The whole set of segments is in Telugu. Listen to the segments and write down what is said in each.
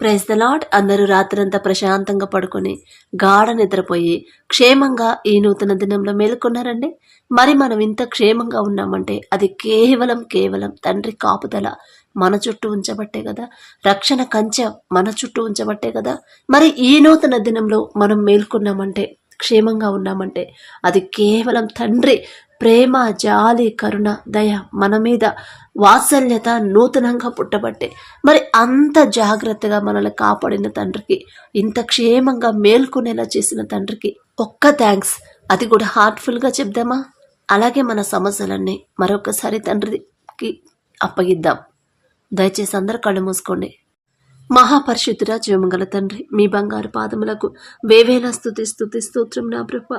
ప్రైజ్ ద లాడ్ అందరూ రాత్రంతా ప్రశాంతంగా పడుకొని గాఢ నిద్రపోయి క్షేమంగా ఈ నూతన దినంలో మేలుకున్నారండి. మరి మనం ఇంత క్షేమంగా ఉన్నామంటే అది కేవలం కేవలం తండ్రి కాపుదల మన చుట్టూ ఉంచబట్టే కదా. రక్షణ కంచె మన చుట్టూ ఉంచబట్టే కదా. మరి ఈ నూతన దినంలో మనం మేల్కొన్నామంటే క్షేమంగా ఉన్నామంటే అది కేవలం తండ్రి ప్రేమ జాలి కరుణ దయ మన మీద వాత్సల్యత నూతనంగా పుట్టబట్టే. మరి అంత జాగ్రత్తగా మనల్ని కాపాడిన తండ్రికి ఇంత క్షేమంగా మేల్కొనేలా చేసిన తండ్రికి ఒక్క థ్యాంక్స్ అది కూడా హార్ట్ఫుల్గా చెప్దామా? అలాగే మన సమస్యలన్నీ మరొకసారి తండ్రికి అప్పగిద్దాం. దయచేసి అందరు కళ్ళు మూసుకోండి. మహాపరిశుద్ధుడ జీవమంగళ తండ్రి మీ బంగారు పాదములకు వేవేల స్థుతి స్థుతి స్తోత్రం నా ప్రభ.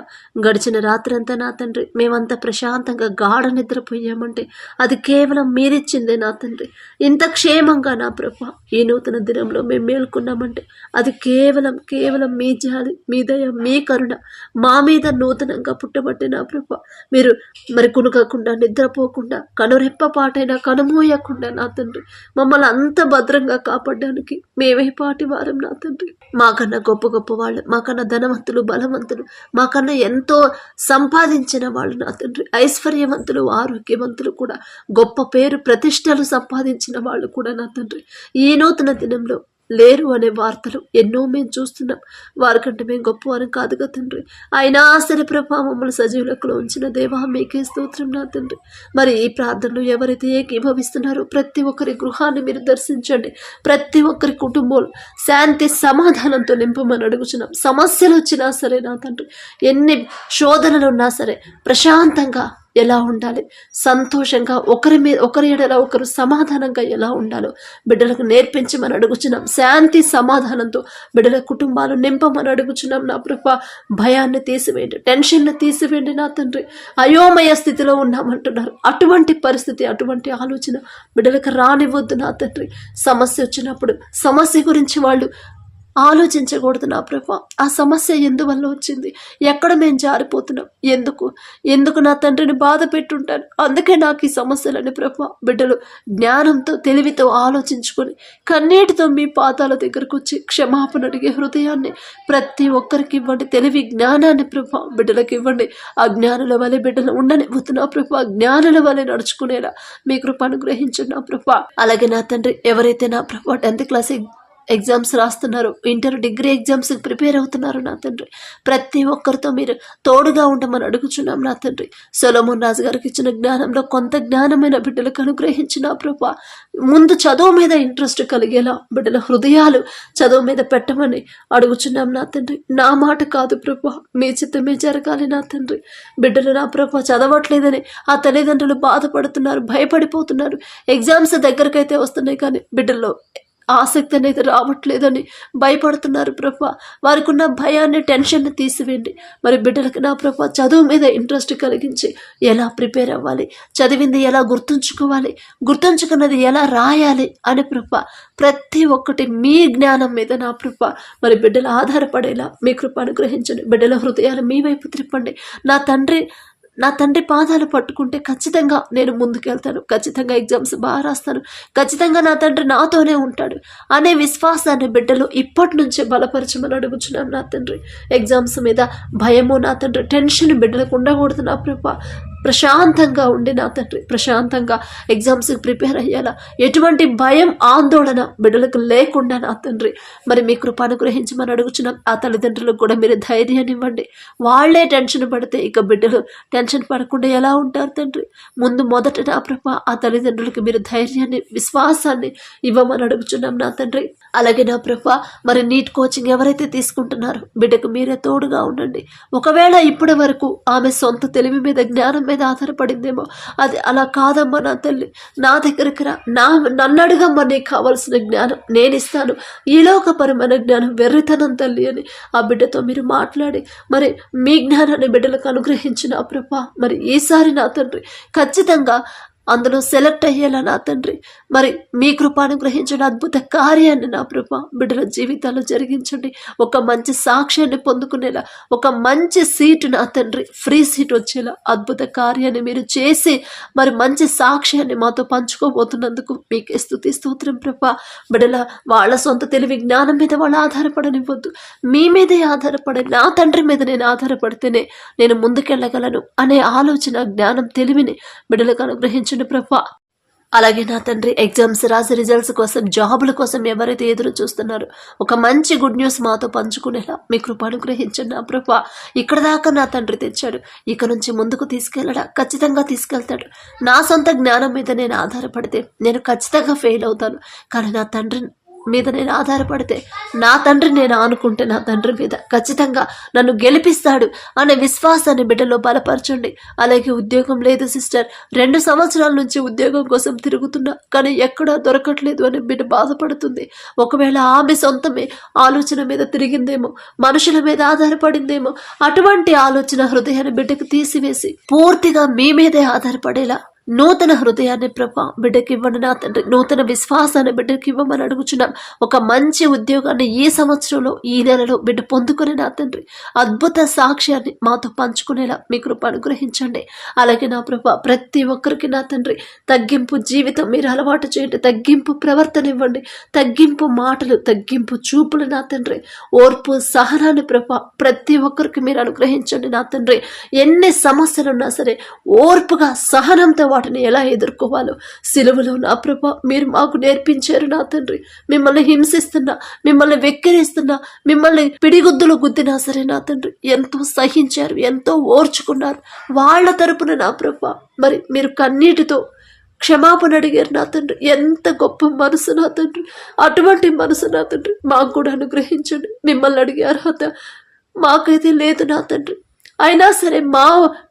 గడిచిన రాత్రంతా నా తండ్రి మేమంతా ప్రశాంతంగా గాఢ నిద్రపోయామంటే అది కేవలం మీరిచ్చిందే నా తండ్రి. ఇంత క్షేమంగా నా ప్రభ ఈ నూతన దినంలో మేము మేల్కొన్నామంటే అది కేవలం కేవలం మీ జాలి మీ దయ మీ కరుణ మా మీద నూతనంగా పుట్టబట్టే నా ప్రభ. మీరు మరి కునుకకుండా నిద్రపోకుండా కనురెప్ప పాటైనా కనుమోయకుండా నా తండ్రి మమ్మల్ని అంత భద్రంగా కాపాడడానికి మేమే పాటి వారం నా తండ్రి. మాకన్నా గొప్ప గొప్ప వాళ్ళు మాకన్నా ధనవంతులు బలవంతులు మాకన్నా ఎంతో సంపాదించిన వాళ్ళు నా తండ్రి. ఐశ్వర్యవంతులు ఆరోగ్యవంతులు కూడా గొప్ప పేరు ప్రతిష్టలు సంపాదించిన వాళ్ళు కూడా నా తండ్రి. ఈ నూతన దినంలో లేరు అనే వార్తలు ఎన్నో మేము చూస్తున్నాం. వారికంటే మేము గొప్పవారం కాదుగా తండ్రి. అయినా సరే ప్రభా మమ్మల్ని సజీవులకు ఉంచిన దేవా మీకే స్తోత్రం నా తండ్రి. మరి ఈ ప్రార్థనలు ఎవరైతే ఏకీభవిస్తున్నారో ప్రతి ఒక్కరి గృహాన్ని మీరు దర్శించండి. ప్రతి ఒక్కరి కుటుంబం శాంతి సమాధానంతో నింపమని అడుగుచున్నాం. సమస్యలు వచ్చినా సరే నా తండ్రి ఎన్ని శోధనలు ఉన్నా సరే ప్రశాంతంగా ఎలా ఉండాలి? సంతోషంగా ఒకరి మీద ఒకరి ఎడల ఒకరు సమాధానంగా ఎలా ఉండాలో బిడ్డలకు నేర్పించమని అడుగుచున్నాం. శాంతి సమాధానంతో బిడ్డల కుటుంబాలు నింపమని అడుగుచున్నాం. నా ప్రభ భయాన్ని తీసివేయండి టెన్షన్ను తీసివేయండి నా తండ్రి. అయోమయ స్థితిలో ఉన్నామంటున్నారు. అటువంటి పరిస్థితి అటువంటి ఆలోచన బిడ్డలకు రానివ్వద్దు నా తండ్రి. సమస్య వచ్చినప్పుడు సమస్య గురించి వాళ్ళు ఆలోచించకూడదు నా ప్రభా. ఆ సమస్య ఎందువల్ల వచ్చింది? ఎక్కడ మేము జారిపోతున్నాం? ఎందుకు? ఎందుకు నా తండ్రిని బాధ పెట్టుంటాను? అందుకే నాకు ఈ సమస్యలని ప్రభా. బిడ్డలు జ్ఞానంతో తెలివితో ఆలోచించుకొని కన్నీటితో మీ పాదాల దగ్గరకు వచ్చి క్షమాపణ అడిగే హృదయాన్ని ప్రతి ఒక్కరికి ఇవ్వండి. తెలివి జ్ఞానాన్ని ప్రభా బిడ్డలకు ఇవ్వండి. ఆ జ్ఞానుల వలె బిడ్డలు ఉండనివ్వతున్నా ప్రభా. జ్ఞానుల వలె నడుచుకునేలా మీ కృప అనుగ్రహించండి నా ప్రభా. అలాగే నా తండ్రి ఎవరైతే నా ప్రభా టెన్త్ క్లాస్ ఎగ్జామ్స్ రాస్తున్నారు. ఇంటర్ డిగ్రీ ఎగ్జామ్స్కి ప్రిపేర్ అవుతున్నారు నా తండ్రి. ప్రతి ఒక్కరితో మీరు తోడుగా ఉండమని అడుగుచున్నాం నా తండ్రి. సొలమోన్ రాజు గారికి ఇచ్చిన జ్ఞానంలో కొంత జ్ఞానమైన బిడ్డలకు అనుగ్రహించిన ప్రభా ముందు చదువు మీద ఇంట్రెస్ట్ కలిగేలా బిడ్డల హృదయాలు చదువు మీద పెట్టమని అడుగుచున్నాం నా తండ్రి. నా మాట కాదు ప్రభా మీ చిత్తమే జరగాలి నా తండ్రి. బిడ్డలు నా ప్రభా చదవట్లేదని ఆ తల్లిదండ్రులు బాధపడుతున్నారు భయపడిపోతున్నారు. ఎగ్జామ్స్ దగ్గరకైతే వస్తున్నాయి కానీ బిడ్డల్లో ఆసక్తి అనేది రావట్లేదని భయపడుతున్నారు ప్రభా. వారికి ఉన్న భయాన్ని టెన్షన్ని తీసివేయండి. మరి బిడ్డలకు నా ప్రభా చదువు మీద ఇంట్రెస్ట్ కలిగించి ఎలా ప్రిపేర్ అవ్వాలి? చదివింది ఎలా గుర్తుంచుకోవాలి? గుర్తుంచుకున్నది ఎలా రాయాలి అని ప్రభా ప్రతి ఒక్కటి మీ జ్ఞానం మీద నా కృప మరి బిడ్డలు ఆధారపడేలా మీ కృప అనుగ్రహించండి. బిడ్డల హృదయాలు మీ వైపు త్రిప్పండి. నా తండ్రి నా తండ్రి పాదాలు పట్టుకుంటే ఖచ్చితంగా నేను ముందుకెళ్తాను. ఖచ్చితంగా ఎగ్జామ్స్ బాగా రాస్తాను. ఖచ్చితంగా నా తండ్రి నాతోనే ఉంటాడు అనే విశ్వాసాన్ని బిడ్డలు ఇప్పటి నుంచే బలపరచమని అడుగుచున్నాను నా తండ్రి. ఎగ్జామ్స్ మీద భయము నా తండ్రి. టెన్షన్ బిడ్డలకు ఉండకూడదు నా ప్రభా. ప్రశాంతంగా ఉండి నా తండ్రి ప్రశాంతంగా ఎగ్జామ్స్కి ప్రిపేర్ అయ్యేలా ఎటువంటి భయం ఆందోళన బిడ్డలకు లేకుండా నా తండ్రి మరి మీ కృప అనుగ్రహించమని అడుగుచున్నాం. ఆ తల్లిదండ్రులకు కూడా మీరు ధైర్యాన్ని ఇవ్వండి. వాళ్ళే టెన్షన్ పడితే ఇక బిడ్డలు టెన్షన్ పడకుండా ఎలా ఉంటారు తండ్రి? ముందు మొదట నా ప్రభ ఆ తల్లిదండ్రులకు మీరు ధైర్యాన్ని విశ్వాసాన్ని ఇవ్వమని అడుగుచున్నాం నా తండ్రి. అలాగే నా ప్రభ మరి నీట్ కోచింగ్ ఎవరైతే తీసుకుంటున్నారో బిడ్డకు మీరే తోడుగా ఉండండి. ఒకవేళ ఇప్పటి వరకు ఆమె సొంత తెలివి మీద జ్ఞానం మీద ఆధారపడిందేమో. అది అలా కాదమ్మా నా తల్లి. నా దగ్గరికి రా. నా నన్ను అడగమ్మా నీకు కావాల్సిన జ్ఞానం. నేను ఇస్తాను. ఈలోకపరమైన జ్ఞానం వెర్రితనం తల్లి అని ఆ బిడ్డతో మీరు మాట్లాడి మరి మీ జ్ఞానాన్ని బిడ్డలకు అనుగ్రహించిన ప్రభా మరి ఈసారి నా తండ్రి ఖచ్చితంగా అందులో సెలెక్ట్ అయ్యేలా నా తండ్రి. మరి మీ కృపాను గ్రహించండి అద్భుత కార్యాన్ని నా ప్రభ బిడ్డల జీవితాల్లో జరిగించండి. ఒక మంచి సాక్ష్యాన్ని పొందుకునేలా ఒక మంచి సీటు నా తండ్రి. ఫ్రీ సీట్ వచ్చేలా అద్భుత కార్యాన్ని మీరు చేసి మరి మంచి సాక్ష్యాన్ని మాతో పంచుకోబోతున్నందుకు మీకే స్థుతి స్తోత్రం ప్రభ. బిడ్డల వాళ్ళ సొంత తెలివి జ్ఞానం మీద వాళ్ళు ఆధారపడనివ్వద్దు. మీ మీదే ఆధారపడే నా తండ్రి మీద నేను ఆధారపడితేనే నేను ముందుకెళ్ళగలను అనే ఆలోచన జ్ఞానం తెలివిని బిడ్డలకు అనుగ్రహించండి ప్రభా. అలాగే నా తండ్రి ఎగ్జామ్స్ రాసి రిజల్ట్స్ కోసం జాబుల కోసం ఎవరైతే ఎదురు చూస్తున్నారో ఒక మంచి గుడ్ న్యూస్ మాతో పంచుకునేలా మీ కృప అనుగ్రహించండి నా ప్రభా. ఇక్కడ దాకా నా తండ్రి తెచ్చాడు. ఇక నుంచి ముందుకు తీసుకెళ్ళడా? ఖచ్చితంగా తీసుకెళ్తాడు. నా సొంత జ్ఞానం మీద నేను ఆధారపడితే నేను ఖచ్చితంగా ఫెయిల్ అవుతాను. కానీ నా తండ్రి మీద నేను ఆధారపడితే నా తండ్రి నేను ఆనుకుంటే నా తండ్రి మీద ఖచ్చితంగా నన్ను గెలిపిస్తాడు అనే విశ్వాసాన్ని బిడ్డలో బలపరచండి. అలాగే ఉద్యోగం లేదు సిస్టర్. రెండు సంవత్సరాల నుంచి ఉద్యోగం కోసం తిరుగుతున్నా కానీ ఎక్కడా దొరకట్లేదు అని బిడ్డ బాధపడుతుంది. ఒకవేళ ఆమె సొంతమే ఆలోచన మీద తిరిగిందేమో మనుషుల మీద ఆధారపడిందేమో అటువంటి ఆలోచన హృదయాన్ని బిడ్డకు తీసివేసి పూర్తిగా మీ మీదే ఆధారపడేలా నూతన హృదయాన్ని ప్రభా బిడ్డకి ఇవ్వండి నా తండ్రి. నూతన విశ్వాసాన్ని బిడ్డకి ఇవ్వమని అడుగుచున్నాం. ఒక మంచి ఉద్యోగాన్ని ఈ సంవత్సరంలో ఈ నెలలో బిడ్డ పొందుకునే నా తండ్రి అద్భుత సాక్ష్యాన్ని మాతో పంచుకునేలా మీ కృప అనుగ్రహించండి. అలాగే నా ప్రభా ప్రతి ఒక్కరికి నా తండ్రి తగ్గింపు జీవితం మీరు అలవాటు చేయండి. తగ్గింపు ప్రవర్తన ఇవ్వండి. తగ్గింపు మాటలు తగ్గింపు చూపులు నా తండ్రి. ఓర్పు సహనాన్ని ప్రభా ప్రతి ఒక్కరికి మీరు అనుగ్రహించండి నా తండ్రి. ఎన్ని సమస్యలు ఉన్నా సరే ఓర్పుగా సహనంతో వాటిని ఎలా ఎదుర్కోవాలో. సిలువలో నా ప్రభ మీరు మాకు నేర్పించారు నా తండ్రి. మిమ్మల్ని హింసిస్తున్నా మిమ్మల్ని వెక్కిరిస్తున్నా మిమ్మల్ని పిడిగుద్దులు గుద్దినా సరే నా తండ్రి ఎంతో సహించారు ఎంతో ఓర్చుకున్నారు. వాళ్ళ తరపున నా ప్రభ మరి మీరు కన్నీటితో క్షమాపణ అడిగారు నా తండ్రి. ఎంత గొప్ప మనసు నా తండ్రి. అటువంటి మనసు నా తండ్రి. మాకు కూడా అనుగ్రహించండి. మిమ్మల్ని అడిగే అర్హత మాకైతే లేదు నా తండ్రి. అయినా సరే మా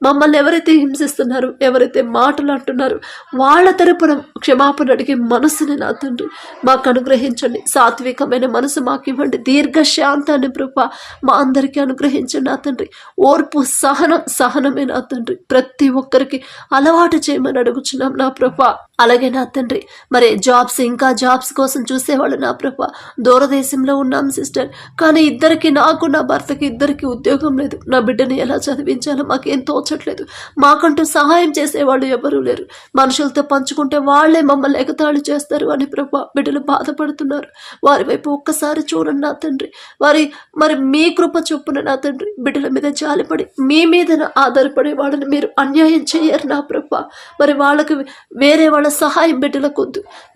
మమ్మల్ని ఎవరైతే హింసిస్తున్నారు ఎవరైతే మాటలు అంటున్నారు వాళ్ళ తరపున క్షమాపణ అడిగే మనసుని నా తండ్రి మాకు అనుగ్రహించండి. సాత్వికమైన మనసు మాకు ఇవ్వండి. దీర్ఘ శాంతాన్ని ప్రభ మా అందరికీ అనుగ్రహించండి నా తండ్రి. ఓర్పు సహనం సహనమే నా తండ్రి. ప్రతి ఒక్కరికి అలవాటు చేయమని అడుగుచున్నాం నా ప్రభ. అలాగే నా తండ్రి. మరి జాబ్స్ ఇంకా జాబ్స్ కోసం చూసేవాళ్ళు నా ప్రభ. దూరదేశంలో ఉన్నాం సిస్టర్. కానీ ఇద్దరికి నాకు నా భర్తకి ఇద్దరికి ఉద్యోగం లేదు. నా బిడ్డని ఎలా చదివించాలో మాకేం తోచట్లేదు. మాకంటూ సహాయం చేసేవాళ్ళు ఎవరూ లేరు. మనుషులతో పంచుకుంటే వాళ్ళే మమ్మల్ని ఎగతాళి చేస్తారు అని ప్రభా బిడ్డలు బాధపడుతున్నారు. వారి వైపు ఒక్కసారి చూడండి నా తండ్రి. వారి మరి మీ కృప చొప్పున నా తండ్రి బిడ్డల మీద జాలిపడి మీ మీద ఆధారపడే వాళ్ళని మీరు అన్యాయం చేయరు నా ప్రభ. మరి వాళ్ళకి వేరే వాళ్ళ సహాయం బిడ్డలకు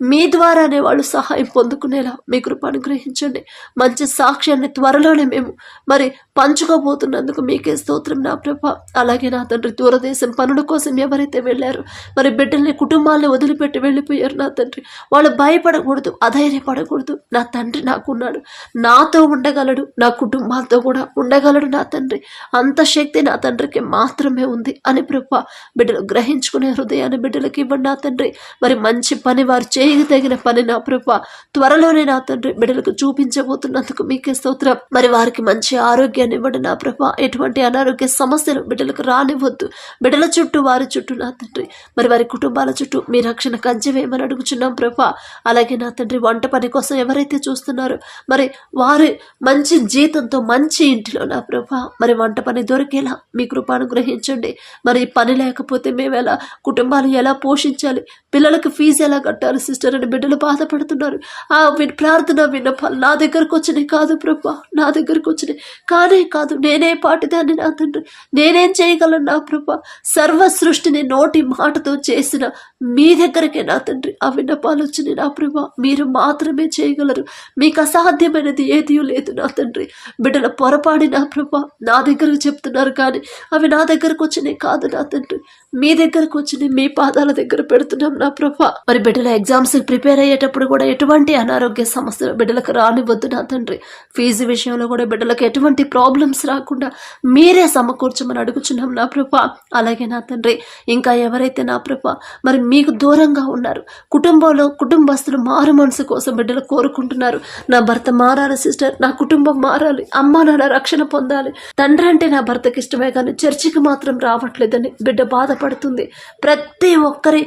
మీ ద్వారానే వాళ్ళు సహాయం పొందుకునేలా మీ కృప అనుగ్రహించండి. మంచి సాక్ష్యాన్ని త్వరలోనే మేము మరి పంచుకోబోతున్నందుకు మీకే స్తోత్రం నా ప్రభ. అలాగే నా తండ్రి దూరదేశం పనుల కోసం ఎవరైతే వెళ్ళారో మరి బిడ్డల్ని కుటుంబాలను వదిలిపెట్టి వెళ్ళిపోయారు నా తండ్రి. వాళ్ళు భయపడకూడదు అధైర్యపడకూడదు. నా తండ్రి నాకున్నాడు. నాతో ఉండగలడు నా కుటుంబాలతో కూడా ఉండగలడు నా తండ్రి. అంత శక్తి నా తండ్రికి మాత్రమే ఉంది అని ప్రభ బిడ్డలు గ్రహించుకునే హృదయాన్ని బిడ్డలకి ఇవ్వండి నా తండ్రి. మరి మంచి పని వారు చేయగి పని నా ప్రభ. త్వరలోనే నా తండ్రి బిడ్డలకు చూపించబోతున్నందుకు మీకే స్తోత్రం. మరి వారికి మంచి ఆరోగ్యాన్ని ఇవ్వండి నా ప్రభ. ఎటువంటి అనారోగ్య సమస్యలు బిడ్డలకు రానివ్వద్దు. బిడ్డల చుట్టూ వారి చుట్టూ నా తండ్రి. మరి వారి కుటుంబాల చుట్టూ మీ రక్షణ కంచెవేయమని అడుగుచున్నాం ప్రభ. అలాగే నా తండ్రి వంట పని కోసం ఎవరైతే చూస్తున్నారో మరి వారి మంచి జీతంతో మంచి ఇంటిలో నా ప్రభ. మరి వంట పని దొరికేలా మీ కృపాను గ్రహించండి మరి పని లేకపోతే మేము ఎలా కుటుంబాలు ఎలా పోషించాలి? పిల్లలకు ఫీజు ఎలా కట్టాలి సిస్టర్ అని బిడ్డలు బాధపడుతున్నారు. ఆ ప్రార్థన విన్నపాలు నా దగ్గరకు వచ్చినాయి కాదు ప్రభా నా దగ్గరకు వచ్చినాయి కానే కాదు నేనే పాటిదాన్ని నా తండ్రి నేనేం చేయగలను నా ప్రభా. సర్వ సృష్టిని నోటి మాటతో చేసిన మీ దగ్గరకే నా తండ్రి. ఆ విన్నపాలు వచ్చినాయి నా ప్రభ. మీరు మాత్రమే చేయగలరు. మీకు అసాధ్యమైనది ఏదీ లేదు నా తండ్రి. బిడ్డల పొరపాడి నా ప్రభ. నా దగ్గరకు చెప్తున్నారు కానీ అవి నా దగ్గరకు వచ్చినాయి కాదు నా తండ్రి. మీ దగ్గరకు వచ్చినాయి మీ పాదాల దగ్గర పెడుతున్నాం నా ప్రభ. మరి బిడ్డల ఎగ్జామ్స్ ప్రిపేర్ అయ్యేటప్పుడు కూడా ఎటువంటి అనారోగ్య సమస్యలు బిడ్డలకు రానివ్వద్దు నా తండ్రి. ఫీజు విషయంలో కూడా బిడ్డలకు ఎటువంటి ప్రాబ్లమ్స్ రాకుండా మీరే సమకూర్చమని అడుగుచున్నాం నా ప్రభ. అలాగే నా తండ్రి. ఇంకా ఎవరైతే నా ప్రభ మరి మీకు దూరంగా ఉన్నారు. కుటుంబంలో కుటుంబస్తులు మారు మనసు కోసం బిడ్డలు కోరుకుంటున్నారు. నా భర్త మారాలి సిస్టర్. నా కుటుంబం మారాలి. అమ్మ నాన్న రక్షణ పొందాలి. తండ్రి అంటే నా భర్తకి ఇష్టమే కానీ చర్చికి మాత్రం రావట్లేదని బిడ్డ బాధపడుతుంది. ప్రతి ఒక్కరి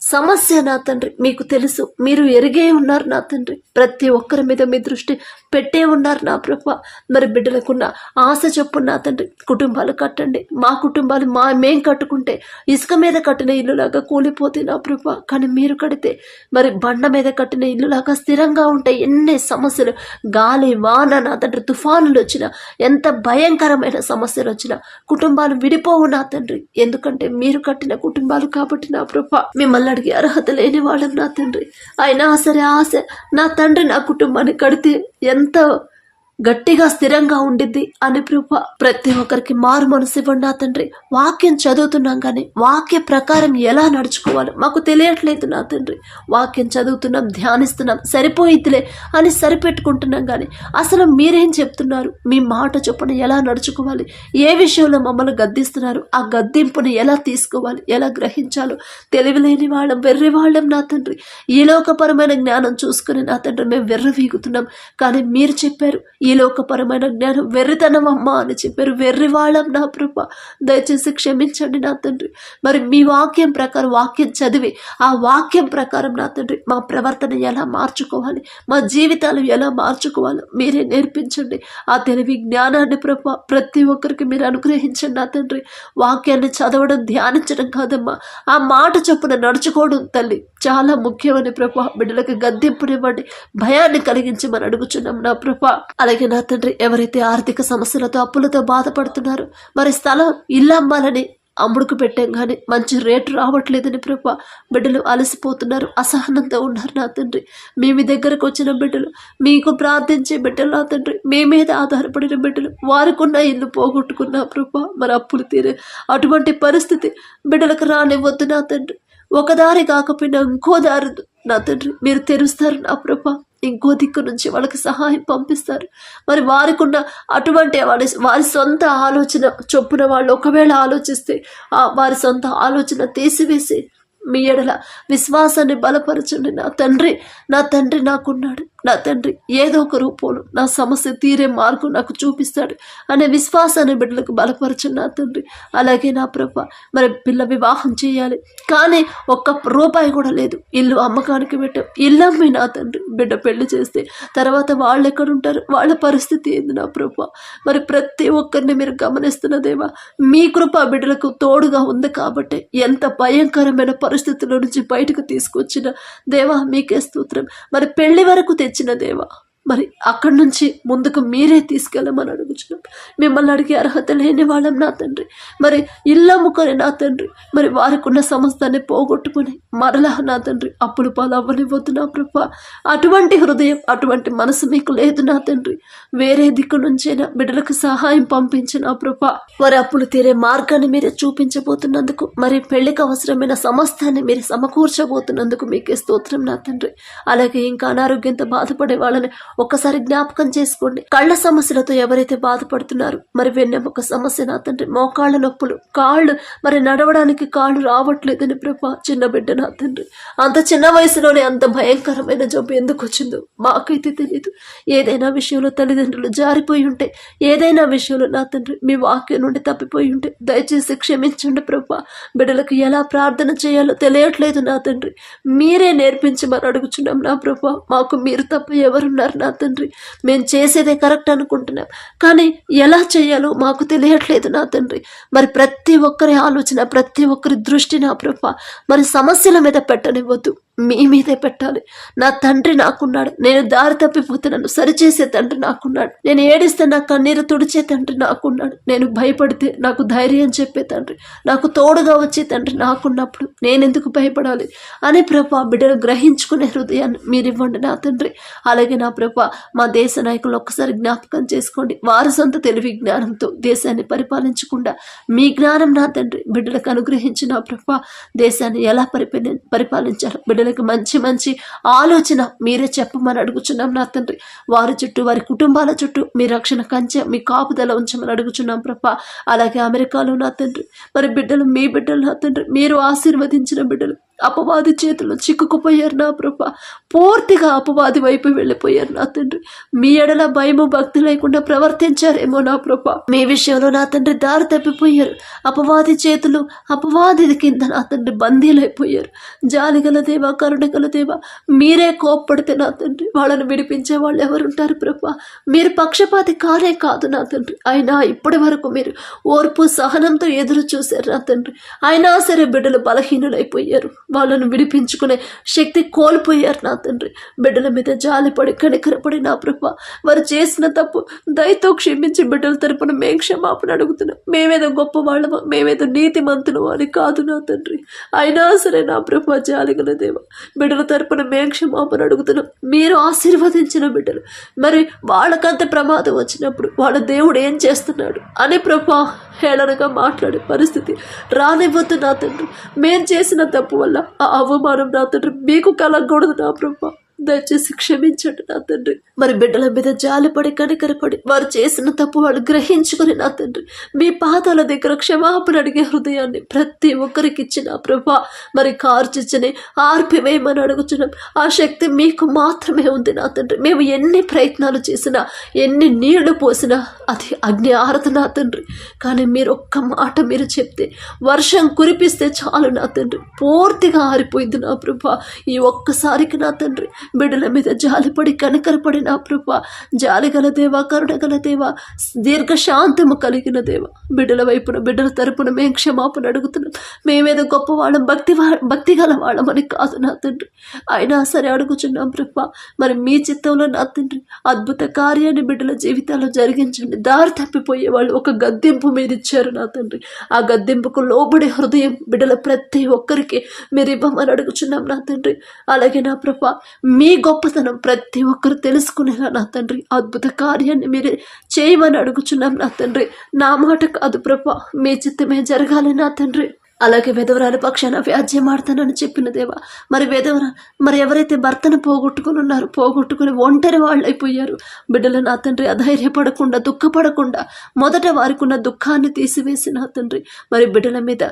సమస్య నా తండ్రి మీకు తెలుసు. మీరు ఎరిగే ఉన్నారు నా తండ్రి. ప్రతి ఒక్కరి మీద మీ దృష్టి పెట్టే ఉన్నారు నా ప్రభ. మరి బిడ్డలకున్న ఆశ చెప్పు నా తండ్రి. కుటుంబాలు కట్టండి. మా కుటుంబాలు మా మేం కట్టుకుంటే ఇసుక మీద కట్టిన ఇల్లులాగా కూలిపోతే నా ప్రభ. కానీ మీరు కడితే మరి బండ మీద కట్టిన ఇల్లులాగా స్థిరంగా ఉంటాయి ఎన్ని సమస్యలు గాలి వాన నా తండ్రి తుఫానులు వచ్చినా ఎంత భయంకరమైన సమస్యలు వచ్చినా కుటుంబాలు విడిపోవు నా తండ్రి. ఎందుకంటే మీరు కట్టిన కుటుంబాలు కాబట్టి నా ప్రభ. మిమ్మల్ని అడిగే అర్హత లేని వాళ్ళం నా తండ్రి. అయినా సరే ఆశ నా తండ్రి నా కుటుంబాన్ని కడితే ఎంత గట్టిగా స్థిరంగా ఉండిద్ది అని ప్రభు. ప్రతి ఒక్కరికి మారు మనసు ఇవ్వండి నా తండ్రి. వాక్యం చదువుతున్నాం కానీ వాక్య ప్రకారం ఎలా నడుచుకోవాలి? మాకు తెలియట్లేదు నా తండ్రి. వాక్యం చదువుతున్నాం ధ్యానిస్తున్నాం సరిపోయిద్దిలే అని సరిపెట్టుకుంటున్నాం కానీ అసలు మీరేం చెప్తున్నారు? మీ మాట చొప్పున ఎలా నడుచుకోవాలి? ఏ విషయంలో మమ్మల్ని గద్దిస్తున్నారు? ఆ గద్దింపుని ఎలా తీసుకోవాలి? ఎలా గ్రహించాలో తెలివిలేని వాళ్ళం వెర్రి వాళ్ళం నా తండ్రి. ఈ లోకపరమైన జ్ఞానం చూసుకుని నా తండ్రి మేము వెర్ర వీగుతున్నాం. కానీ మీరు చెప్పారు ఈ లోకపరమైన జ్ఞానం వెర్రితనం అమ్మా అని చెప్పారు. వెర్రి వాళ్ళం నా ప్రభ. దయచేసి క్షమించండి నా తండ్రి. మరి మీ వాక్యం ప్రకారం వాక్యం చదివి ఆ వాక్యం ప్రకారం నా తండ్రి మా ప్రవర్తన ఎలా మార్చుకోవాలి? మా జీవితాలు ఎలా మార్చుకోవాలో మీరే నేర్పించండి. ఆ తెలివి జ్ఞానాన్ని ప్రభ ప్రతి ఒక్కరికి మీరు అనుగ్రహించండి నా తండ్రి. వాక్యాన్ని చదవడం ధ్యానించడం కాదమ్మా. ఆ మాట చొప్పున నడుచుకోవడం తల్లి చాలా ముఖ్యమని ప్రభ. బిడ్డలకు గద్దెంపునివ్వండి. భయాన్ని కలిగించి మనం అడుగుచున్నాం నా ప్రభ. అలాగే నా తండ్రి ఎవరైతే ఆర్థిక సమస్యలతో అప్పులతో బాధపడుతున్నారు మరి స్థలం ఇల్లు అమ్మాలని అమ్ముడుకు పెట్టాం కానీ మంచి రేటు రావట్లేదని ప్రభా బిడ్డలు అలసిపోతున్నారు అసహనంతో ఉన్నారు నా తండ్రి. మీ మీ దగ్గరకు వచ్చిన బిడ్డలు మీకు ప్రార్థించే బిడ్డలు నా తండ్రి. మీ మీద ఆధారపడిన బిడ్డలు వారికున్న ఇల్లు పోగొట్టుకున్న ప్రభా మరి అప్పులు తీరే అటువంటి పరిస్థితి బిడ్డలకు రానివ్వద్దు నా తండ్రి. ఒక దారి కాకపోయినా ఇంకో దారి నా తండ్రి మీరు తెరుస్తారు నా ప్రభ. ఇంకో దిక్కు నుంచి వాళ్ళకి సహాయం పంపిస్తారు. మరి వారికి ఉన్న అటువంటి వారి వారి సొంత ఆలోచన చొప్పున వాళ్ళు ఒకవేళ ఆలోచిస్తే ఆ వారి సొంత ఆలోచన తీసివేసి మీ ఎడల విశ్వాసాన్ని బలపరచండి. నా తండ్రి నా తండ్రి నాకున్నాడు. నా తండ్రి ఏదో ఒక రూపంలో నా సమస్య తీరే మార్గం నాకు చూపిస్తాడు అనే విశ్వాసాన్ని బిడ్డలకు బలపరచండి నా తండ్రి. అలాగే నా ప్రభ మరి పిల్ల వివాహం చేయాలి. కానీ ఒక్క రూపాయి కూడా లేదు. ఇల్లు అమ్మకానికి పెట్టాం. ఇల్లు అమ్మి నా తండ్రి. బిడ్డ పెళ్ళి చేస్తే తర్వాత వాళ్ళు ఎక్కడుంటారు? వాళ్ళ పరిస్థితి ఏంది నా ప్రభ? మరి ప్రతి ఒక్కరిని మీరు గమనిస్తున్నదేవా మీ కృప బిడ్డలకు తోడుగా ఉంది కాబట్టి ఎంత భయంకరమైన పరిస్థితుల నుంచి బయటకు తీసుకొచ్చిన దేవా మీకే స్తోత్రం. మరి పెళ్ళి వరకు తెచ్చిన దేవా మరి అక్కడి నుంచి ముందుకు మీరే తీసుకెళ్ళమని అడుగుచున్నాం. మిమ్మల్ని అడిగే అర్హత లేని వాళ్ళం నా తండ్రి. మరి ఇల్లు నా తండ్రి. మరి వారికి ఉన్న సమస్తాన్ని పోగొట్టుకొని మరలా నా తండ్రి అప్పులు పాలు అవ్వనివ్వద్దు నా ప్రభ? అటువంటి హృదయం అటువంటి మనసు మీకు లేదు నా తండ్రి. వేరే దిక్కు నుంచైనా బిడ్డలకు సహాయం పంపించిన నా ప్రభ. వారి అప్పులు తీరే మార్గాన్ని మీరే చూపించబోతున్నందుకు మరి పెళ్ళికి అవసరమైన సమస్తాన్ని మీరు సమకూర్చబోతున్నందుకు మీకే స్తోత్రం నా తండ్రి. అలాగే ఇంకా అనారోగ్యంతో బాధపడే వాళ్ళని ఒక్కసారి జ్ఞాపకం చేసుకోండి. కళ్ళ సమస్యలతో ఎవరైతే బాధపడుతున్నారు మరి వెన్నెముక సమస్య నా తండ్రి మోకాళ్ళ నొప్పులు కాళ్ళు మరి నడవడానికి కాళ్ళు రావట్లేదని ప్రభా చిన్న బిడ్డ నా తండ్రి. అంత చిన్న వయసులోనే అంత భయంకరమైన జబ్బు ఎందుకు వచ్చిందో మాకైతే తెలియదు ఏదైనా విషయంలో తల్లిదండ్రులు జారిపోయి ఉంటే ఏదైనా విషయంలో నా తండ్రి మీ వాక్యం నుండి తప్పిపోయి ఉంటే దయచేసి క్షమించండి ప్రభా. బిడ్డలకు ఎలా ప్రార్థన చేయాలో తెలియట్లేదు నా తండ్రి. మీరే నేర్పించి మరి అడుగుచున్నాం నా ప్రభా. మాకు మీరు తప్ప ఎవరున్నారు నా తండ్రి. మేము చేసేదే కరెక్ట్ అనుకుంటున్నాం. కానీ ఎలా చేయాలో మాకు తెలియట్లేదు నా తండ్రి. మరి ప్రతి ఒక్కరి ఆలోచన ప్రతి ఒక్కరి దృష్టి నా ప్రభా. మరి సమస్యల మీద పెట్టనివ్వద్దు. మీ మీదే పెట్టాలి. నా తండ్రి నాకున్నాడు. నేను దారి తప్పిపోతున్నాను. సరిచేసే తండ్రి నాకున్నాడు. నేను ఏడిస్తే నా కన్నీరు తుడిచే తండ్రి నాకున్నాడు. నేను భయపడితే నాకు ధైర్యం చెప్పే తండ్రి. నాకు తోడుగా వచ్చే తండ్రి నాకున్నప్పుడు నేనెందుకు భయపడాలి? అని ప్రభా బిడ్డలు గ్రహించుకునే హృదయాన్ని మీరు ఇవ్వండి నా తండ్రి. అలాగే నా ప్రభు మా దేశ నాయకులు ఒక్కసారి జ్ఞాపకం చేసుకోండి. వారి సొంత తెలివి జ్ఞానంతో దేశాన్ని పరిపాలించకుండా మీ జ్ఞానం నా తండ్రి. బిడ్డలకు అనుగ్రహించిన ప్రభ దేశాన్ని ఎలా పరిపాలి పరిపాలించాలో బిడ్డలకు మంచి మంచి ఆలోచన మీరే చెప్పమని అడుగుచున్నాం నా తండ్రి. వారి చుట్టూ వారి కుటుంబాల చుట్టూ మీ రక్షణ కంచె మీ కాపుదల ఉంచమని అడుగుచున్నాం ప్రభ. అలాగే అమెరికాలో నా తండ్రి. మరి బిడ్డలు మీ బిడ్డలు నా తండ్రి. మీరు ఆశీర్వదించిన బిడ్డలు అపవాది చేతిలో చిక్కుకుపోయారు నా ప్రభ. పూర్తిగా అపవాది వైపు వెళ్ళిపోయారు నా తండ్రి. మీ ఎడల భయము భక్తి లేకుండా ప్రవర్తించారేమో నా ప్రభ. మీ విషయంలో నా తండ్రి దారి తప్పిపోయారు. అపవాది చేతులు అపవాది కింద నా తండ్రి బందీలైపోయారు. జాలిగల దేవ దేవా కరుణ గల దేవా మీరే కోప్పడితే నా తండ్రి. వాళ్ళని విడిపించే వాళ్ళు ఎవరుంటారు ప్రభ? మీరు పక్షపాతి కానే కాదు నా తండ్రి. అయినా ఇప్పటి వరకు మీరు ఓర్పు సహనంతో ఎదురు చూశారు నా తండ్రి. అయినా సరే బిడ్డలు బలహీనులైపోయారు. వాళ్ళను విడిపించుకునే శక్తి కోల్పోయారు నా తండ్రి. బిడ్డల మీద జాలిపడి కనికరపడి నా ప్రభ వారు చేసిన తప్పు దయతో క్షమించి బిడ్డల తరపున మేం క్షమాపణ అడుగుతున్నాం. మేమేదో గొప్ప వాళ్ళమా? మేమేదో నీతి మంతులు అని కాదు నా తండ్రి. అయినా సరే నా ప్రభ జాలిగల దేవ బిడ్డల తరపున మేం క్షమాపణ అడుగుతున్నాం. మీరు ఆశీర్వదించిన బిడ్డలు. మరి వాళ్ళకంత ప్రమాదం వచ్చినప్పుడు వాళ్ళ దేవుడు ఏం చేస్తున్నాడు? అని ప్రభా హేళనగా మాట్లాడే పరిస్థితి రానివ్వద్దు నా తండ్రి. మేం చేసిన తప్పు వల్ల ఆ అవమానం నా తండ్రి మీకు కలగకూడదు నా ప్రభా దయచేసి క్షమించండి నా తండ్రి. మరి బిడ్డల మీద జాలిపడి కనికరపడి వారు చేసిన తప్పు వాళ్ళు గ్రహించుకుని నా తండ్రి. మీ పాదాల దగ్గర క్షమాపణ అడిగే హృదయాన్ని ప్రతి ఒక్కరికి ఇచ్చిన ప్రభా. మరి కార్చిచ్చని ఆర్పివేయమని అడుగుతున్నాం ఆ శక్తి మీకు మాత్రమే ఉంది నా తండ్రి. మేము ఎన్ని ప్రయత్నాలు చేసినా ఎన్ని నీళ్ళు పోసినా అది అగ్ని ఆరత నా తండ్రి. కానీ మీరు ఒక్క మాట మీరు చెప్తే వర్షం కురిపిస్తే చాలు నా తండ్రి. పూర్తిగా ఆరిపోయింది నా ప్రభా. ఈ ఒక్కసారికి నా తండ్రి. బిడ్డల మీద జాలిపడి కనకరపడి నా జాలిగల దేవా కరుణగల దేవా దీర్ఘశాంతము కలిగిన దేవ. బిడ్డల వైపున బిడ్డల తరపున మేము క్షమాపణ అడుగుతున్నాం. మేమేదో గొప్పవాళ్ళం భక్తి భక్తి గల వాళ్ళమని కాదు నా తండ్రి. అయినా సరే అడుగుచున్నాం ప్రభా మరి మీ చిత్తంలో నా తండ్రి అద్భుత కార్యాన్ని బిడ్డల జీవితాల్లో జరిగించండి. దారి తప్పిపోయే వాళ్ళు ఒక గద్దెంపు మీరు ఇచ్చారు నా తండ్రి. ఆ గద్దెంపుకు లోబడే హృదయం బిడ్డల ప్రతి ఒక్కరికి మీరు ఇవ్వమని అడుగుచున్నాం నా తండ్రి. అలాగే నా ప్రభా మీ గొప్పతనం ప్రతి ఒక్కరు తెలుసుకునేలా నా తండ్రి. అద్భుత కార్యాన్ని మీరు చేయమని అడుగుచున్నాం నా తండ్రి. నా మాట కాదు ప్రభా మీ చిత్తమే జరగాలి నా తండ్రి. అలాగే విధవరాల పక్షాన వ్యాజ్యం ఆడతానని చెప్పిన దేవా మరి విధవర మరి ఎవరైతే భర్తను పోగొట్టుకుని ఉన్నారో పోగొట్టుకుని ఒంటరి వాళ్ళు అయిపోయారు బిడ్డలు నా తండ్రి అధైర్యపడకుండా దుఃఖపడకుండా మొదట వారికి ఉన్న దుఃఖాన్ని తీసివేసి నా తండ్రి. మరి బిడ్డల మీద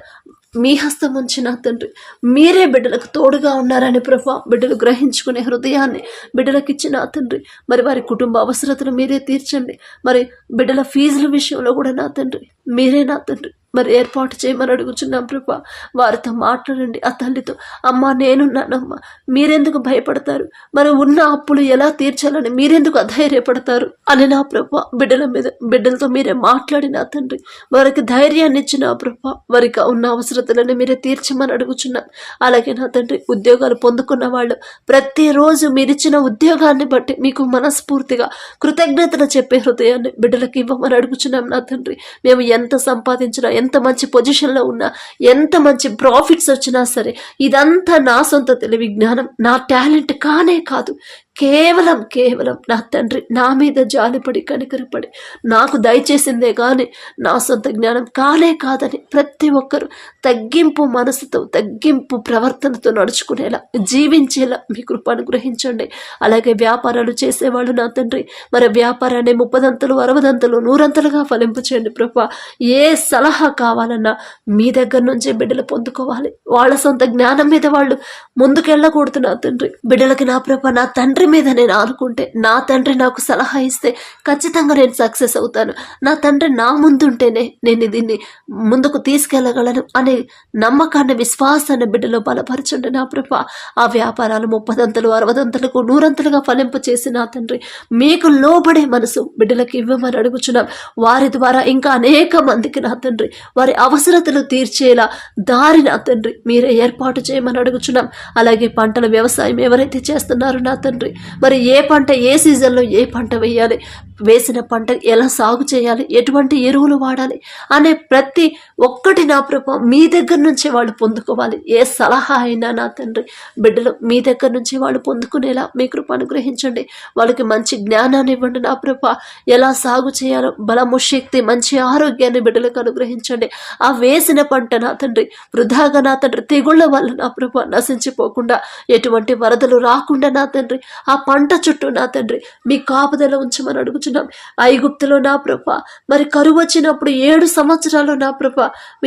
మీ హస్తం ఉంచిన నా తండ్రి. మీరే బిడ్డలకు తోడుగా ఉన్నారని ప్రభా బిడ్డలు గ్రహించుకునే హృదయాన్ని బిడ్డలకు ఇచ్చిన నా తండ్రి. మరి వారి కుటుంబ అవసరతలు మీరే తీర్చండి. మరి బిడ్డల ఫీజుల విషయంలో కూడా నా తండ్రి. మీరే నా తండ్రి. మరి ఏర్పాటు చేయమని అడుగుచున్నాం ప్రభా. వారితో మాట్లాడండి. ఆ తల్లితో అమ్మా నేనున్నానమ్మా. మీరెందుకు భయపడతారు? మరి ఉన్న అప్పులు ఎలా తీర్చాలని మీరెందుకు అధైర్యపడతారు? అని నా ప్రభా బిడ్డల మీద బిడ్డలతో మీరే మాట్లాడి నా తండ్రి. వారికి ధైర్యాన్ని ఇచ్చిన ప్రభా వారికి ఉన్న అవసరతలను మీరే తీర్చమని అడుగుచున్నాం. అలాగే నా తండ్రి ఉద్యోగాలు పొందుకున్న వాళ్ళు ప్రతిరోజు మీరిచ్చిన ఉద్యోగాన్ని బట్టి మీకు మనస్ఫూర్తిగా కృతజ్ఞతలు చెప్పే హృదయాన్ని బిడ్డలకు ఇవ్వమని అడుగుచున్నాం నా తండ్రి. మేము ఎంత సంపాదించినా ఎంత మంచి పొజిషన్లో ఉన్నా ఎంత మంచి ప్రాఫిట్స్ వచ్చినా సరే ఇదంతా నా సొంత తెలివి జ్ఞానం నా టాలెంట్ కానే కాదు. కేవలం కేవలం నా తండ్రి నా మీద జాలిపడి కనికరపడి నాకు దయచేసిందే కానీ నా సొంత జ్ఞానం కానే కాదని ప్రతి ఒక్కరూ తగ్గింపు మనసుతో తగ్గింపు ప్రవర్తనతో నడుచుకునేలా జీవించేలా మీ కృప అనుగ్రహించండి. అలాగే వ్యాపారాలు చేసేవాళ్ళు నా తండ్రి. మరి వ్యాపారాన్ని ముప్పదంతలు అరవదంతలు నూరంతలుగా ఫలింపు చేయండి ప్రభా. ఏ సలహా కావాలన్నా మీ దగ్గర నుంచే బిడ్డలు పొందుకోవాలి. వాళ్ళ సొంత జ్ఞానం మీద వాళ్ళు ముందుకెళ్ళకూడదు నా తండ్రి. బిడ్డలకి నా ప్రభ నా తండ్రి మీద నేను ఆనుకుంటే నా తండ్రి నాకు సలహా ఇస్తే ఖచ్చితంగా నేను సక్సెస్ అవుతాను. నా తండ్రి నా ముందుంటేనే నేను దీన్ని ముందుకు తీసుకెళ్ళగలను అనే నమ్మకాన్ని విశ్వాసాన్ని బిడ్డలో బలపరచండి నా ప్రభ. ఆ వ్యాపారాలు ముప్పదంతలు అరవదంతలకు నూరంతలుగా ఫలింపు చేసి నా తండ్రి మీకు లోబడే మనసు బిడ్డలకు ఇవ్వమని అడుగుచున్నాం. వారి ద్వారా ఇంకా అనేక మందికి నా తండ్రి వారి అవసరతలు తీర్చేలా దారి నా తండ్రి మీరే ఏర్పాటు చేయమని అడుగుచున్నాం. అలాగే పంటల వ్యవసాయం ఎవరైతే చేస్తున్నారో నా తండ్రి మరి ఏ పంట ఏ సీజన్లో ఏ పంట వేయాలి? వేసిన పంట ఎలా సాగు చేయాలి? ఎటువంటి ఎరువులు వాడాలి? అనే ప్రతి ఒక్కటి నా ప్రభు మీ దగ్గర నుంచే వాళ్ళు పొందుకోవాలి. ఏ సలహా అయినా నా తండ్రి బిడ్డలు మీ దగ్గర నుంచి వాళ్ళు పొందుకునేలా మీ కృప అనుగ్రహించండి. వాళ్ళకి మంచి జ్ఞానాన్ని ఇవ్వండి నా ప్రభ. ఎలా సాగు చేయాలో బలము శక్తి మంచి ఆరోగ్యాన్ని బిడ్డలకు అనుగ్రహించండి. ఆ వేసిన పంట నా తండ్రి వృధాగా నా తండ్రి తెగుళ్ళ వల్ల నా ప్రభ నశించిపోకుండా ఎటువంటి వరదలు రాకుండా నా తండ్రి ఆ పంట చుట్టూ నా తండ్రి మీ కాపుదల ఉంచమని అడుగుచు చూస్తున్నాం ఐగుప్తులో నా ప్రభ మరి కరువు వచ్చినప్పుడు ఏడు సంవత్సరాలు నా ప్రభ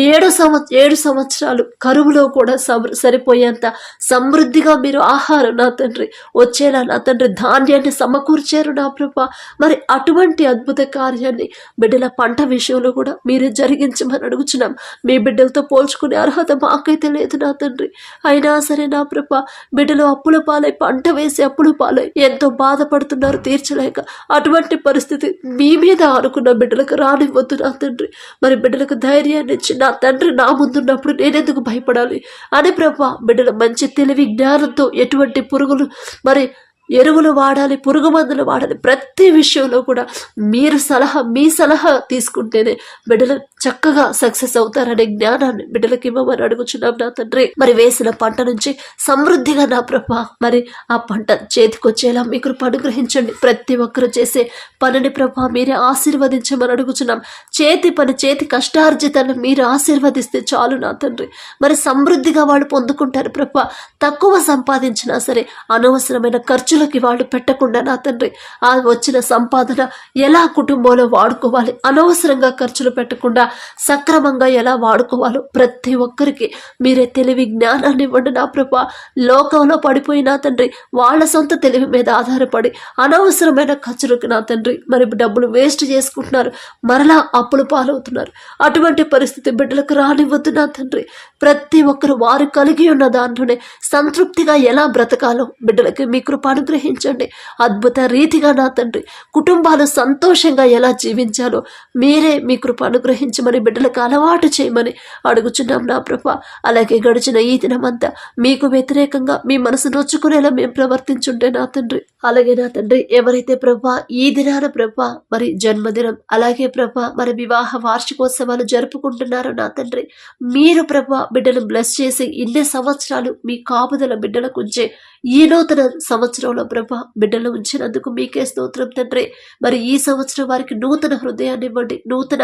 ఏడు సంవత్స ఏడు సంవత్సరాలు కరువులో కూడా సరిపోయేంత సమృద్ధిగా మీరు ఆహారం నా తండ్రి వచ్చేలా నా తండ్రి ధాన్యాన్ని సమకూర్చారు నా ప్రభ. మరి అటువంటి అద్భుత కార్యాన్ని బిడ్డల పంట విషయంలో కూడా మీరే జరిగించమని అడుగుచున్నాం. మీ బిడ్డలతో పోల్చుకునే అర్హత మాకైతే లేదు నా తండ్రి. అయినా సరే నా ప్రభ బిడ్డలు అప్పుల పాలై పంట వేసి అప్పుల పాలై ఎంతో బాధపడుతున్నారు తీర్చలేక. అటువంటి పరిస్థితి. మీ మీద ఆనుకున్న బిడ్డలకు రానివ్వద్దు నా తండ్రి. మరి బిడ్డలకు ధైర్యాన్ని ఇచ్చి నా తండ్రి నా ముందున్నప్పుడు నేనెందుకు భయపడాలి? అని ప్రభా బిడ్డల మంచి తెలివి జ్ఞానంతో ఎటువంటి పురుగులు మరి ఎరువులు వాడాలి పురుగు మందులు వాడాలి ప్రతి విషయంలో కూడా మీరు సలహా మీ సలహా తీసుకుంటేనే బిడ్డలు చక్కగా సక్సెస్ అవుతారనే జ్ఞానాన్ని బిడ్డలకి ఇవ్వమని అడుగుచున్నాం నా తండ్రి. మరి వేసిన పంట నుంచి సమృద్ధిగా నా ప్రభ మరి ఆ పంట చేతికొచ్చేలా మీ కృప అనుగ్రహించండి. ప్రతి ఒక్కరు చేసే పనిని ప్రభా మీరే ఆశీర్వదించమని అడుగుచున్నాం. చేతి పని చేతి కష్టార్జితాన్ని మీరు ఆశీర్వదిస్తే చాలు నా తండ్రి. మరి సమృద్ధిగా వాళ్ళు పొందుకుంటారు ప్రభా. తక్కువ సంపాదించినా సరే అనవసరమైన ఖర్చులకి వాళ్ళు పెట్టకుండా నా తండ్రి. ఆ వచ్చిన సంపాదన ఎలా కుటుంబంలో వాడుకోవాలి? అనవసరంగా ఖర్చులు పెట్టకుండా సక్రమంగా ఎలా వాడుకోవాలో ప్రతి ఒక్కరికి మీరే తెలివి జ్ఞానాన్ని ఇవ్వండి నా ప్రభా. లోకంలో పడిపోయిన తండ్రి వాళ్ళ సొంత తెలివి మీద ఆధారపడి అనవసరమైన ఖర్చులకు నా తండ్రి మరి డబ్బులు వేస్ట్ చేసుకుంటున్నారు మరలా అప్పులు పాలవుతున్నారు. అటువంటి పరిస్థితి బిడ్డలకు రానివ్వద్దు నా తండ్రి. ప్రతి ఒక్కరు వారు కలిగి ఉన్న దాంట్లోనే సంతృప్తిగా ఎలా బ్రతకాలో బిడ్డలకి మీ కృప అనుగ్రహించండి. అద్భుత రీతిగా నా తండ్రి కుటుంబాలు సంతోషంగా ఎలా జీవించాలో మీరే మీ కృప మరి బిడ్డలకు అలవాటు చేయమని అడుగుచున్నాం నా ప్రభ. అలాగే గడిచిన ఈ దినమంతా మీకు వ్యతిరేకంగా మీ మనసు నొచ్చుకునేలా మేము ప్రవర్తించుంటే నా తండ్రి. అలాగే నా తండ్రి ఎవరైతే ప్రభా ఈ దినాన ప్రభా మరి జన్మదినం అలాగే ప్రభా మరి వివాహ వార్షికోత్సవాలు జరుపుకుంటున్నారో నా తండ్రి మీరు ప్రభా బిడ్డను బ్లెస్ చేసి ఇన్ని సంవత్సరాలు మీ కాపుదల బిడ్డలకు ఉంచే ఈ నూతన సంవత్సరంలో ప్రభా బిడ్డలు ఉంచినందుకు మీకే స్తోత్రం తండ్రి. మరి ఈ సంవత్సరం వారికి నూతన హృదయాన్ని ఇవ్వండి నూతన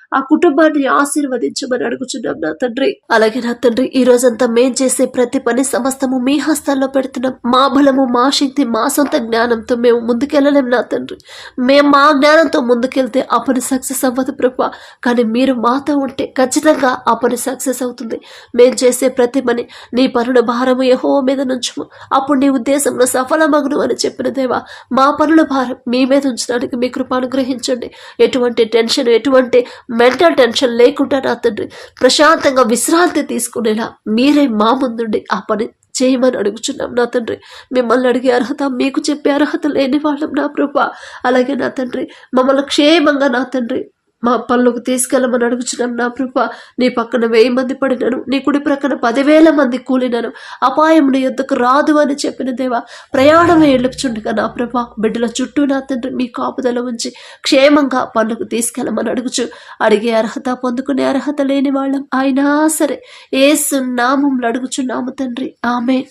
ఆ కుటుంబాన్ని ఆశీర్వదించమని అడుగుచున్నాం నా తండ్రి. అలాగే నా తండ్రి ఈ రోజంతా మేం చేసే ప్రతి పని సమస్తము మీ హస్తాల్లో పెడుతున్నాం. మా బలము మా శక్తి మా సొంత జ్ఞానంతో మేము ముందుకెళ్ళలేం నా తండ్రి. మేము మా జ్ఞానంతో ముందుకెళ్తే ఆ పని సక్సెస్ అవ్వదు ప్రభా. కానీ మీరు మాతో ఉంటే ఖచ్చితంగా ఆ పని సక్సెస్ అవుతుంది. మేము చేసే ప్రతి పని నీ పనుల భారము యహో మీద నుంచుము. అప్పుడు నీ ఉద్దేశంలో సఫలమగును అని చెప్పిన దేవా మా పనుల భారం మీ మీద ఉంచడానికి మీ కృప అనుగ్రహించండి. ఎటువంటి టెన్షన్ ఎటువంటి మెంటల్ టెన్షన్ లేకుండా నా తండ్రి ప్రశాంతంగా విశ్రాంతి తీసుకునేలా మీరే మా ముందుండి ఆ పని చేయమని అడుగుచున్నాం నా తండ్రి. మిమ్మల్ని అడిగే అర్హత మీకు చెప్పే అర్హత లేని వాళ్ళం నా ప్రభా. అలాగే నా తండ్రి మమ్మల్ని క్షేమంగా నా తండ్రి మా అప్పల్లోకి తీసుకెళ్ళమని అడుగుచున్నాను నా ప్రభ. నీ పక్కన వెయ్యి మంది పడినను నీ కుడి ప్రక్కన పదివేల మంది కూలినను. అపాయం నీ యుద్ధకు రాదు అని చెప్పిన దేవా ప్రయాణం వెళ్ళుచుండగా నా ప్రభ. బిడ్డల చుట్టూ నా తండ్రి మీ కాపుదల ఉంచి క్షేమంగా పనులకు తీసుకెళ్ళమని అడుగుచు. అడిగే అర్హత పొందుకునే అర్హత లేని వాళ్ళం. అయినా సరే ఏ నామంలో అడుగుచున్నాము తండ్రి. ఆమె